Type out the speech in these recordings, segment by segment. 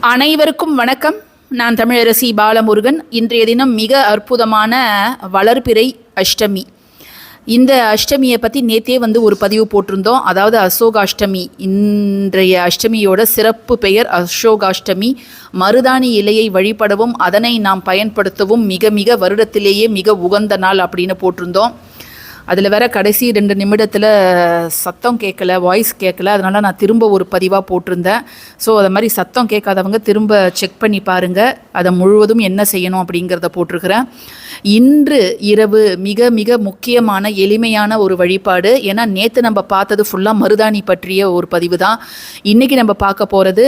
அனைவருக்கும் வணக்கம். நான் தமிழரசி பாலமுருகன். இன்றைய தினம் மிக அற்புதமான வளர்பிறை அஷ்டமி. இந்த அஷ்டமியை பற்றி நேத்தே வந்து ஒரு பதிவு போட்டிருந்தோம். அதாவது அசோகாஷ்டமி. இன்றைய அஷ்டமியோட சிறப்பு பெயர் அசோகாஷ்டமி. மருதாணி இலையை வழிபடவும் அதனை நாம் பயன்படுத்தவும் மிக மிக வருடத்திலேயே மிக உகந்த நாள் அப்படின்னு போட்டிருந்தோம். அதில் வேற கடைசி ரெண்டு நிமிடத்தில் சத்தம் கேட்கல வாய்ஸ் கேட்கல அதனால் நான் திரும்ப ஒரு பதிவாக போட்டிருந்தேன். ஸோ அதை மாதிரி சத்தம் கேட்காதவங்க திரும்ப செக் பண்ணி பாருங்கள் அதை முழுவதும் என்ன செய்யணும் அப்படிங்கிறத போட்டிருக்கிறேன். இன்று இரவு மிக மிக முக்கியமான எளிமையான ஒரு வழிபாடு. ஏன்னா நேற்று நம்ம பார்த்தது ஃபுல்லாக மருதாணி பற்றிய ஒரு பதிவு தான் இன்றைக்கி நம்ம பார்க்க போகிறது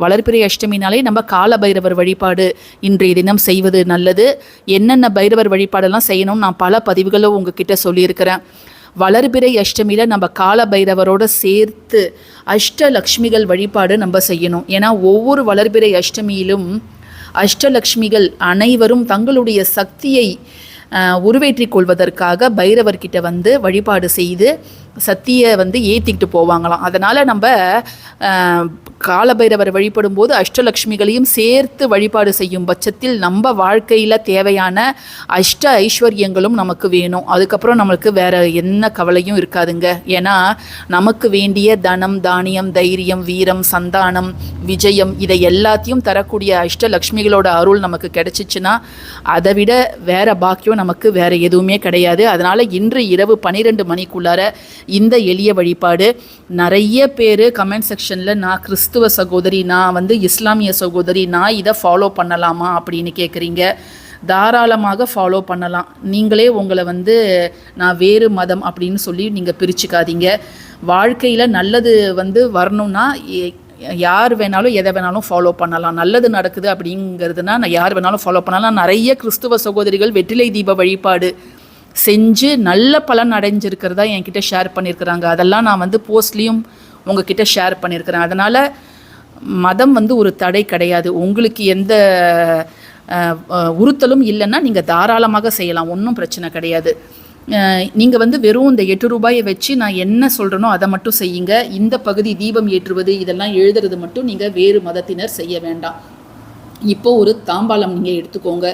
வளர்பிறை அஷ்டமினாலே நம்ம கால பைரவர் வழிபாடு இன்றைய தினம் செய்வது நல்லது. என்னென்ன பைரவர் வழிபாடெல்லாம் செய்யணும்னு நான் பல பதிவுகளும் உங்ககிட்ட சொல்லியிருக்கிறேன். வளர்பிறை அஷ்டமியில் நம்ம கால பைரவரோட சேர்த்து அஷ்டலக்ஷ்மிகள் வழிபாடு நம்ம செய்யணும். ஏன்னா ஒவ்வொரு வளர்பிறை அஷ்டமியிலும் அஷ்டலக்ஷ்மிகள் அனைவரும் தங்களுடைய சக்தியை உருவேற்றிக் கொள்வதற்காக பைரவர்கிட்ட வந்து வழிபாடு செய்து சக்தியை வந்து ஏற்றிக்கிட்டு போவாங்களாம். அதனால் நம்ம காலபைரவர் வழிபடும் போது அஷ்டலக்ஷ்மிகளையும் சேர்த்து வழிபாடு செய்யும் பட்சத்தில் நம்ம வாழ்க்கையில் தேவையான அஷ்ட ஐஸ்வர்யங்களும் நமக்கு வேணும். அதுக்கப்புறம் நம்மளுக்கு வேறு என்ன கவலையும் இருக்காதுங்க. ஏன்னா நமக்கு வேண்டிய தனம் தானியம் தைரியம் வீரம் சந்தானம் விஜயம் இதை எல்லாத்தையும் தரக்கூடிய அஷ்டலக்ஷ்மிகளோட அருள் நமக்கு கிடைச்சிச்சுன்னா அதை விட வேறு பாக்கியம் நமக்கு வேறு எதுவுமே கிடையாது. அதனால் இன்று இரவு பன்னிரெண்டு மணிக்குள்ளார இந்த எளிய வழிபாடு. நிறைய பேர் கமெண்ட் செக்ஷனில் நான் கிறிஸ்துவ சகோதரி நான் வந்து இஸ்லாமிய சகோதரி நான் இதை ஃபாலோ பண்ணலாமா? அப்படின்னு கேட்குறீங்க தாராளமாக ஃபாலோ பண்ணலாம். நீங்களே உங்களை வந்து நான் வேறு மதம் அப்படின்னு சொல்லி நீங்கள் பிரிச்சுக்காதீங்க. வாழ்க்கையில் நல்லது வந்து வரணும்னா எ- யார் வேணாலும் எதை வேணாலும் ஃபாலோ பண்ணலாம். நல்லது நடக்குது அப்படிங்கிறதுனா நான் யார் வேணாலும் ஃபாலோ பண்ணலாம். நிறைய கிறிஸ்துவ சகோதரிகள் வெற்றிலை தீப வழிபாடு செஞ்சு நல்ல பலன் அடைஞ்சிருக்கிறதா என்கிட்ட ஷேர் பண்ணியிருக்கிறாங்க அதெல்லாம் நான் வந்து போஸ்ட்லேயும் உங்ககிட்ட ஷேர் பண்ணியிருக்கிறேன் அதனால் மதம் வந்து ஒரு தடை கிடையாது. உங்களுக்கு எந்த உறுத்தலும் இல்லைன்னா நீங்கள் தாராளமாக செய்யலாம். ஒன்றும் பிரச்சனை கிடையாது. நீங்கள் வந்து வெறும் இந்த எட்டு ரூபாயை வச்சு நான் என்ன சொல்கிறேனோ அதை மட்டும் செய்யுங்க. இந்த பகுதி தீபம் ஏற்றுவது இதெல்லாம் எழுதுறது மட்டும் நீங்கள் வேறு மதத்தினர் செய்ய வேண்டாம். இப்போ ஒரு தாம்பாளம் நீங்கள் எடுத்துக்கோங்க.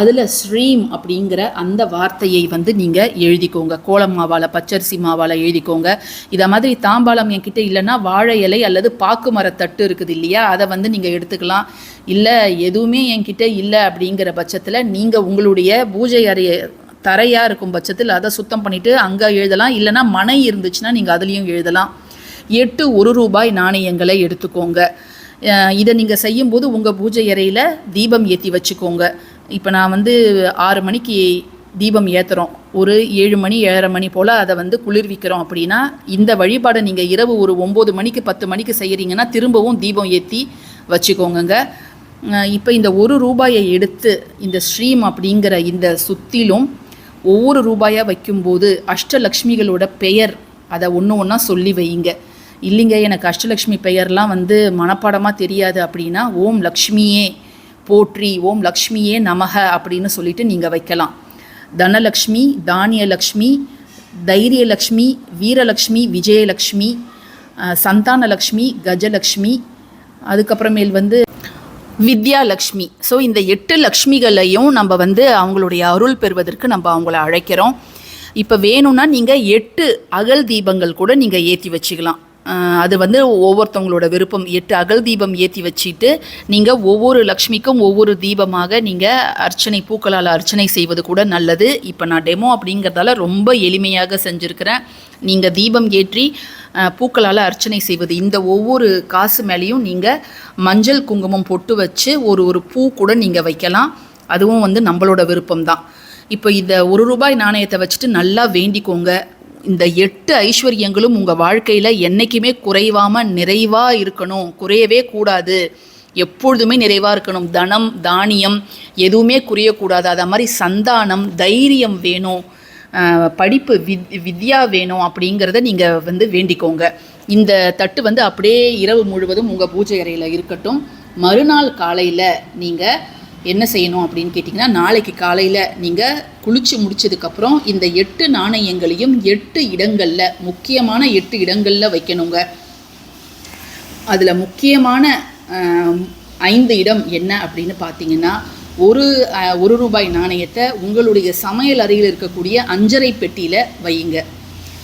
அதில் ஸ்ரீம் அப்படிங்கிற அந்த வார்த்தையை வந்து நீங்கள் எழுதிக்கோங்க. கோலம் மாவால் பச்சரிசி மாவால் எழுதிக்கோங்க. இதை மாதிரி தாம்பாளம் என்கிட்ட இல்லைன்னா வாழை இலை அல்லது பாக்கு மரத்தட்டு இருக்குது இல்லையா? அதை வந்து நீங்கள் எடுத்துக்கலாம். இல்லை எதுவுமே என்கிட்ட இல்லை அப்படிங்கிற பட்சத்தில் நீங்கள் உங்களுடைய பூஜை அறைய தரையாக இருக்கும் பட்சத்தில் அதை சுத்தம் பண்ணிவிட்டு அங்கே எழுதலாம். இல்லைன்னா மனை இருந்துச்சுன்னா நீங்கள் அதுலேயும் எழுதலாம். எட்டு ஒரு ரூபாய் நாணயங்களை எடுத்துக்கோங்க. இதை நீங்கள் செய்யும்போது உங்கள் பூஜை அறையில் தீபம் ஏற்றி வச்சுக்கோங்க. இப்போ நான் வந்து ஆறு மணிக்கு தீபம் ஏற்றுறோம் ஒரு ஏழு மணி ஏழரை மணி போல் அதை வந்து குளிர்விக்கிறோம் அப்படின்னா இந்த வழிபாடை நீங்கள் இரவு ஒரு ஒம்பது மணிக்கு பத்து மணிக்கு செய்கிறீங்கன்னா திரும்பவும் தீபம் ஏற்றி வச்சுக்கோங்கங்க. இப்போ இந்த ஒரு ரூபாயை எடுத்து இந்த ஸ்ரீம் அப்படிங்கிற இந்த சுத்திலும் ஒவ்வொரு ரூபாயாக வைக்கும்போது அஷ்டலக்ஷ்மிகளோட பெயர் அதை ஒன்று ஒன்றா சொல்லி வையுங்க. இல்லைங்க எனக்கு அஷ்டலக்ஷ்மி பெயர்லாம் வந்து மனப்பாடமாக தெரியாது அப்படின்னா ஓம் லக்ஷ்மியே போற்றி ஓம் லக்ஷ்மியே நமக அப்படின்னு சொல்லிட்டு நீங்கள் வைக்கலாம். தனலக்ஷ்மி தானியலக்ஷ்மி தைரியலக்ஷ்மி வீரலக்ஷ்மி விஜயலக்ஷ்மி சந்தானலக்ஷ்மி கஜலக்ஷ்மி அதுக்கப்புறமேல் வந்து வித்யாலக்ஷ்மி. ஸோ இந்த எட்டு லக்ஷ்மிகளையும் நம்ம வந்து அவங்களுடைய அருள் பெறுவதற்கு நம்ம அவங்கள அழைக்கிறோம். இப்போ வேணும்னா நீங்கள் எட்டு அகல் தீபங்கள் கூட நீங்கள் ஏற்றி வச்சுக்கலாம். அது வந்து ஒவ்வொருத்தவங்களோட விருப்பம் எட்டு அகல் தீபம் ஏற்றி வச்சுட்டு நீங்கள் ஒவ்வொரு லக்ஷ்மிக்கும் ஒவ்வொரு தீபமாக நீங்கள் அர்ச்சனை பூக்களால் அர்ச்சனை செய்வது கூட நல்லது. இப்போ நான் டெமோ அப்படிங்கிறதால ரொம்ப எளிமையாக செஞ்சுருக்கிறேன். நீங்கள் தீபம் ஏற்றி பூக்களால் அர்ச்சனை செய்வது இந்த ஒவ்வொரு காசு மேலேயும் நீங்கள் மஞ்சள் குங்குமம் பொட்டு வச்சு ஒரு ஒரு பூ கூட நீங்கள் வைக்கலாம். அதுவும் வந்து நம்மளோட விருப்பம் தான் இப்போ இந்த ஒரு ரூபாய் நாணயத்தை வச்சுட்டு நல்லா வேண்டிக்கோங்க. இந்த எட்டு ஐஸ்வர்யங்களும் உங்கள் வாழ்க்கையில் என்றைக்குமே குறைவாமல் நிறைவாக இருக்கணும். குறையவே கூடாது. எப்பொழுதுமே நிறைவாக இருக்கணும். தனம் தானியம் எதுவுமே குறையக்கூடாது. அதை மாதிரி சந்தானம் தைரியம் வேணும். படிப்பு வித் வித்யா வேணும் அப்படிங்கிறத நீங்கள் வந்து வேண்டிக்கோங்க. இந்த தட்டு வந்து அப்படியே இரவு முழுவதும் உங்கள் பூஜை அறையில் இருக்கட்டும். மறுநாள் காலையில் நீங்கள் என்ன செய்யணும் அப்படின்னு கேட்டிங்கன்னா நாளைக்கு காலையில் நீங்கள் குளித்து முடிச்சதுக்கப்புறம் இந்த எட்டு நாணயங்களையும் எட்டு இடங்களில் முக்கியமான எட்டு இடங்களில் வைக்கணுங்க. அதில் முக்கியமான ஐந்து இடம் என்ன அப்படின்னு பார்த்தீங்கன்னா ஒரு ஒரு ரூபாய் நாணயத்தை உங்களுடைய சமையல் அறையில் இருக்கக்கூடிய அஞ்சரை பெட்டியில் வையுங்க.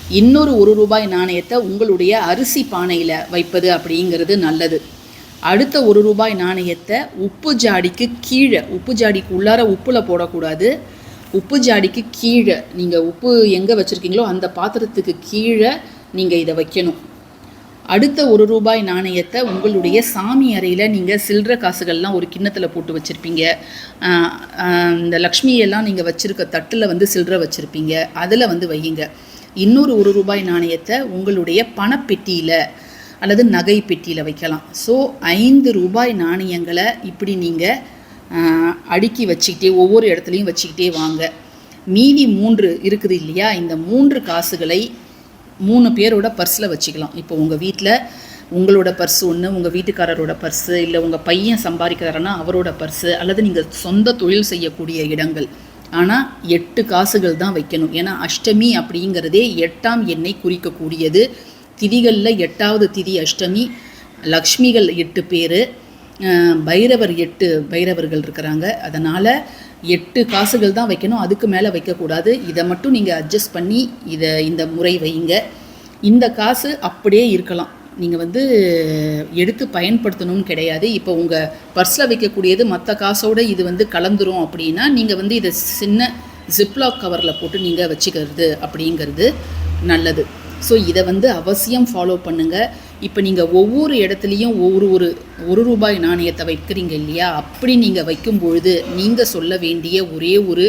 இன்னொரு ஒரு ரூபாய் நாணயத்தை உங்களுடைய அரிசி பானையில் வைப்பது அப்படிங்கிறது நல்லது. அடுத்த ஒரு ரூபாய் நாணயத்தை உப்பு ஜாடிக்கு கீழே உப்பு ஜாடிக்கு உள்ளார உப்பில் போடக்கூடாது. உப்பு ஜாடிக்கு கீழே நீங்கள் உப்பு எங்கே வச்சுருக்கீங்களோ அந்த பாத்திரத்துக்கு கீழே நீங்கள் இதை வைக்கணும். அடுத்த ஒரு ரூபாய் நாணயத்தை உங்களுடைய சாமி அறையில் நீங்கள் சில்லற காசுகள்லாம் ஒரு கிண்ணத்தில் போட்டு வச்சுருப்பீங்க. இந்த லக்ஷ்மியெல்லாம் நீங்கள் வச்சுருக்க தட்டில் வந்து சில்லற வச்சுருப்பீங்க. அதில் வந்து வையுங்க. இன்னொரு ஒரு ரூபாய் நாணயத்தை உங்களுடைய பணப்பெட்டியில் அல்லது நகை பெட்டியில் வைக்கலாம். ஸோ ஐந்து ரூபாய் நாணயங்களை இப்படி நீங்கள் அடுக்கி வச்சுக்கிட்டே ஒவ்வொரு இடத்துலையும் வச்சுக்கிட்டே வாங்க. மீதி மூன்று இருக்குது இல்லையா? இந்த மூன்று காசுகளை மூணு பேரோட பர்ஸில் வச்சுக்கலாம். இப்போ உங்கள் வீட்டில் உங்களோட பர்ஸ் ஒன்று உங்கள் வீட்டுக்காரரோட பர்ஸு இல்லை உங்கள் பையன் சம்பாதிக்கிறாருன்னா அவரோட பர்ஸு அல்லது நீங்கள் சொந்த தொழில் செய்யக்கூடிய இடங்கள். ஆனால் எட்டு காசுகள் தான் வைக்கணும். ஏன்னா அஷ்டமி அப்படிங்கிறதே எட்டாம் எண்ணை குறிக்கக்கூடியது. திதிகளில் எட்டாவது திதி அஷ்டமி லக்ஷ்மிகள் எட்டு பேர் பைரவர் எட்டு பைரவர்கள் இருக்கிறாங்க. அதனால் எட்டு காசுகள் தான் வைக்கணும். அதுக்கு மேலே வைக்கக்கூடாது. இதை மட்டும் நீங்கள் அட்ஜஸ்ட் பண்ணி இதை இந்த முறை வைங்க. இந்த காசு அப்படியே இருக்கலாம். நீங்கள் வந்து எடுத்து பயன்படுத்தணும்னு கிடையாது. இப்போ உங்கள் பர்ஸில் வைக்கக்கூடியது மற்ற காசோட இது வந்து கலந்துரும் அப்படின்னா நீங்கள் வந்து இதை சின்ன ஜிப்லாக் கவரில் போட்டு நீங்கள் வச்சுக்கிறது அப்படிங்கிறது நல்லது. ஸோ இதை வந்து அவசியம் ஃபாலோ பண்ணுங்கள் இப்போ நீங்கள் ஒவ்வொரு இடத்துலையும் ஒவ்வொரு ஒரு ஒரு ரூபாய் நாணயத்தை வைக்கிறீங்க இல்லையா? அப்படி நீங்கள் வைக்கும் பொழுது நீங்கள் சொல்ல வேண்டிய ஒரே ஒரு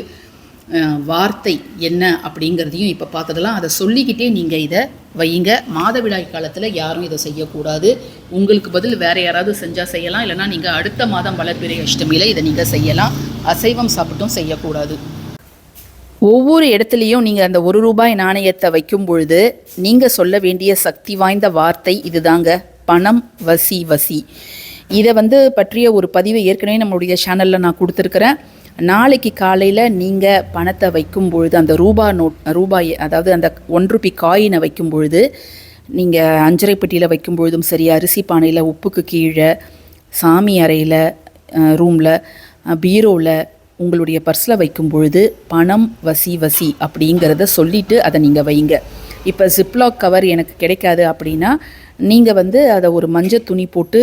வார்த்தை என்ன அப்படிங்கிறதையும் இப்போ பார்த்ததெல்லாம் அதை சொல்லிக்கிட்டே நீங்கள் இதை வையுங்க மாதவிடாய் காலத்தில் யாரும் இதை செய்யக்கூடாது. உங்களுக்கு பதில் வேறு யாராவது செஞ்சால் செய்யலாம். இல்லைன்னா நீங்கள் அடுத்த மாதம் வளர்பிறை அஷ்டமியில் இதை நீங்கள் செய்யலாம். அசைவம் சாப்பிட்டும் செய்யக்கூடாது. ஒவ்வொரு இடத்துலையும் நீங்கள் அந்த ஒரு ரூபாய் நாணயத்தை வைக்கும் பொழுது நீங்கள் சொல்ல வேண்டிய சக்தி வாய்ந்த வார்த்தை இதுதாங்க. பணம் வசி வசி. இதை வந்து பற்றிய ஒரு பதிவை ஏற்கனவே நம்மளுடைய சேனலில் நான் கொடுத்துருக்குறேன். நாளைக்கு காலையில் நீங்கள் பணத்தை வைக்கும் பொழுது அந்த ரூபா நோட் ரூபாய் அதாவது அந்த ஒன் ருபி காயினை வைக்கும் பொழுது நீங்கள் அஞ்சரை பெட்டியில் வைக்கும் பொழுதும் சரி அரிசி பானையில் உப்புக்கு கீழே சாமி அறையில் ரூமில் பீரோவில் உங்களுடைய பர்ஸில் வைக்கும் பொழுது பணம் வசி வசி அப்படிங்கிறத சொல்லிவிட்டு அதை நீங்கள் வைங்க. இப்போ ஜிப்லாக் கவர் எனக்கு கிடைக்காது அப்படின்னா நீங்கள் வந்து அதை ஒரு மஞ்சள் துணி போட்டு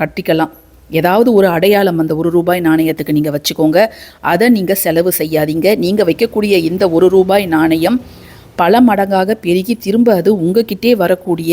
கட்டிக்கலாம். ஏதாவது ஒரு அடையாளம் அந்த ஒரு ரூபாய் நாணயத்துக்கு நீங்கள் வச்சுக்கோங்க. அதை நீங்கள் செலவு செய்யாதீங்க. நீங்கள் வைக்கக்கூடிய இந்த ஒரு ரூபாய் நாணயம் பல மடங்காக பெருகி திரும்ப அது உங்ககிட்டே வரக்கூடிய